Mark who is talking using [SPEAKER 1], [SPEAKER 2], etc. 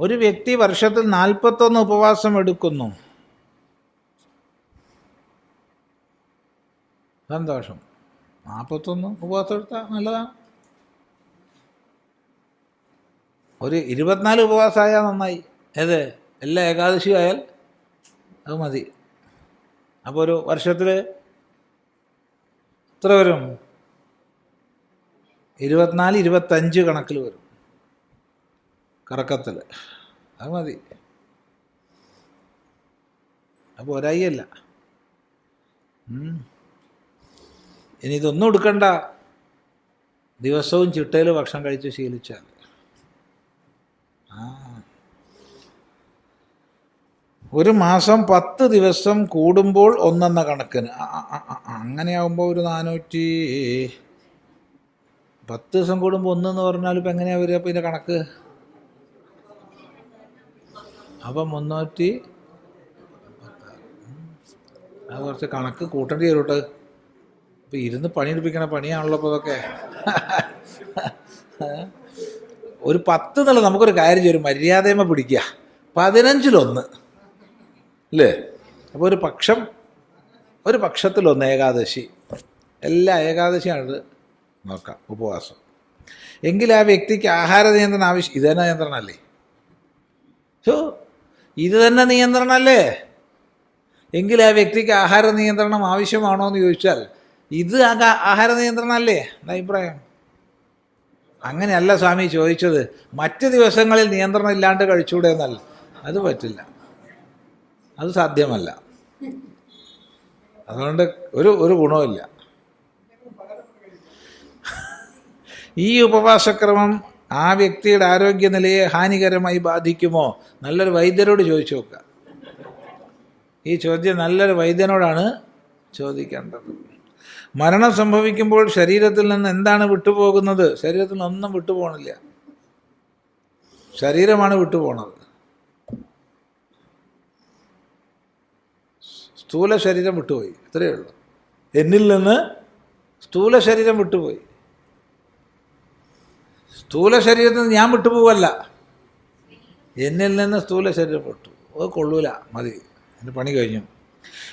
[SPEAKER 1] ഒരു വ്യക്തി വർഷത്തിൽ നാൽപ്പത്തൊന്ന് ഉപവാസം എടുക്കുന്നു. സന്തോഷം. നാൽപ്പത്തൊന്ന് ഉപവാസം എടുത്താൽ നല്ലതാണ്. ഒരു ഇരുപത്തിനാല് ഉപവാസമായാൽ നന്നായി. ഏത്? എല്ലാ ഏകാദശി ആയാൽ അത് മതി. അപ്പോൾ ഒരു വർഷത്തിൽ എത്ര വരും? ഇരുപത്തിനാല് ഇരുപത്തഞ്ച് കണക്കിൽ വരും. കറക്കത്തിൽ അത് മതി. അപ്പോൾ ഒരായിയല്ല. ഇനി ഇതൊന്നും എടുക്കണ്ട. ദിവസവും ചിട്ടയിൽ ഭക്ഷണം കഴിച്ച് ശീലിച്ചാൽ ഒരു മാസം പത്ത് ദിവസം കൂടുമ്പോൾ ഒന്നെന്ന കണക്കിന്. അങ്ങനെയാകുമ്പോൾ ഒരു നാനൂറ്റി പത്ത് ദിവസം കൂടുമ്പോൾ ഒന്നെന്ന് പറഞ്ഞാൽ ഇപ്പം എങ്ങനെയാണ് വരിക? അപ്പം ഇതിന്റെ കണക്ക്? അപ്പം മുന്നൂറ്റി അത് കുറച്ച് കണക്ക് കൂട്ടേണ്ടി വരൂട്ട്. ഇപ്പം ഇരുന്ന് പണിയെടുപ്പിക്കണ പണിയാണല്ലോ അപ്പോൾ അതൊക്കെ ഒരു പത്ത് എന്നുള്ള നമുക്കൊരു കാര്യം ചെയ്യും മര്യാദയമ്മ പിടിക്കുക. പതിനഞ്ചിലൊന്ന്. അല്ലേ അപ്പോൾ ഒരു പക്ഷം ഒരു പക്ഷത്തിലൊന്ന് ഏകാദശി. എല്ലാ ഏകാദശിയാണിത്. നോക്കാം ഉപവാസം. എങ്കിൽ ആ വ്യക്തിക്ക് ആഹാര നിയന്ത്രണം ആവശ്യം ഇതന്നെ തന്നെ നിയന്ത്രണമല്ലേ ചോ ഇത് തന്നെ നിയന്ത്രണമല്ലേ എങ്കിൽ ആ വ്യക്തിക്ക് ആഹാര നിയന്ത്രണം ആവശ്യമാണോ എന്ന് ചോദിച്ചാൽ ഇത് ആഹാര നിയന്ത്രണമല്ലേ? എന്റെ അഭിപ്രായം? അങ്ങനെയല്ല സ്വാമി ചോദിച്ചത്. മറ്റ് ദിവസങ്ങളിൽ നിയന്ത്രണം ഇല്ലാണ്ട് കഴിച്ചുകൂടെ എന്നല്ല അത് പറ്റില്ല. അത് സാധ്യമല്ല. അതുകൊണ്ട് ഒരു ഒരു ഗുണവുമില്ല. ഈ ഉപവാസക്രമം ആ വ്യക്തിയുടെ ആരോഗ്യനിലയെ ഹാനികരമായി ബാധിക്കുമോ? നല്ലൊരു വൈദ്യരോട് ചോദിച്ചു നോക്കുക. ഈ ചോദ്യം നല്ലൊരു വൈദ്യനോടാണ് ചോദിക്കേണ്ടത്. മരണം സംഭവിക്കുമ്പോൾ ശരീരത്തിൽ നിന്ന് എന്താണ് വിട്ടുപോകുന്നത്? ശരീരത്തിൽ നിന്നൊന്നും വിട്ടുപോകണില്ല. ശരീരമാണ് വിട്ടുപോണത്. സ്ഥൂല ശരീരം വിട്ടുപോയി. ഇത്രയേ ഉള്ളൂ. എന്നിൽ നിന്ന് സ്ഥൂല ശരീരം വിട്ടുപോയി. സ്ഥൂല ശരീരത്തിൽ നിന്ന് ഞാൻ വിട്ടുപോവല്ല. എന്നിൽ നിന്ന് സ്ഥൂല ശരീരം വിട്ടു അത് കൊള്ളൂല. മതി. എന്റെ പണി കഴിഞ്ഞു.